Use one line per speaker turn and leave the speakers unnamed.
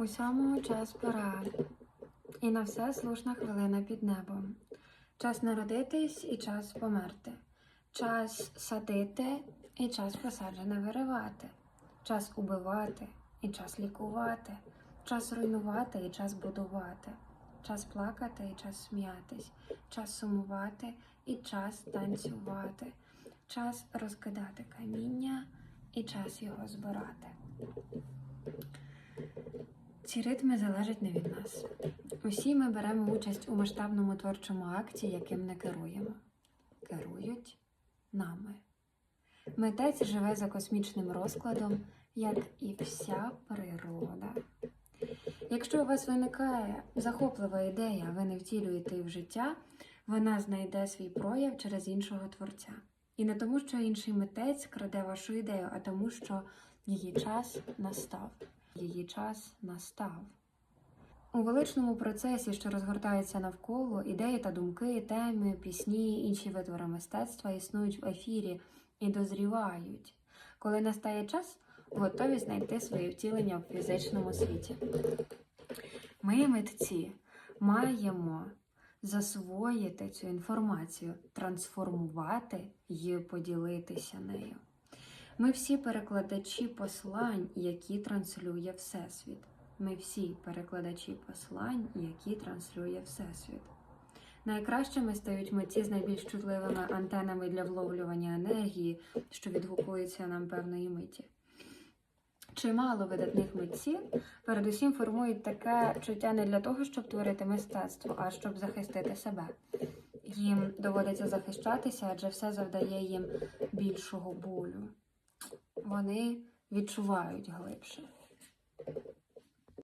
Усьому час пора, і на все слушна хвилина під небом. Час народитись і час померти, час садити і час посаджене виривати, час убивати і час лікувати, час руйнувати і час будувати, час плакати і час сміятись, час сумувати і час танцювати, час розкидати каміння і час його збирати. Ці ритми залежать не від нас. Усі ми беремо участь у масштабному творчому акті, яким не керуємо. Керують нами. Митець живе за космічним розкладом, як і вся природа. Якщо у вас виникає захоплива ідея, ви не втілюєте її в життя, вона знайде свій прояв через іншого творця. І не тому, що інший митець краде вашу ідею, а тому, що її час настав. Її час настав. У величному процесі, що розгортається навколо, ідеї та думки, теми, пісні, інші витвори мистецтва існують в ефірі і дозрівають. Коли настає час, готові знайти своє втілення в фізичному світі. Ми, митці, маємо засвоїти цю інформацію, трансформувати і поділитися нею. Ми всі перекладачі послань, які транслює Всесвіт. Ми всі перекладачі послань, які транслює Всесвіт. Найкращими стають митці з найбільш чутливими антенами для вловлювання енергії, що відгукується нам певної миті. Чимало видатних митців передусім формують таке чуття не для того, щоб творити мистецтво, а щоб захистити себе. Їм доводиться захищатися, адже все завдає їм більшого болю вони відчувають глибше.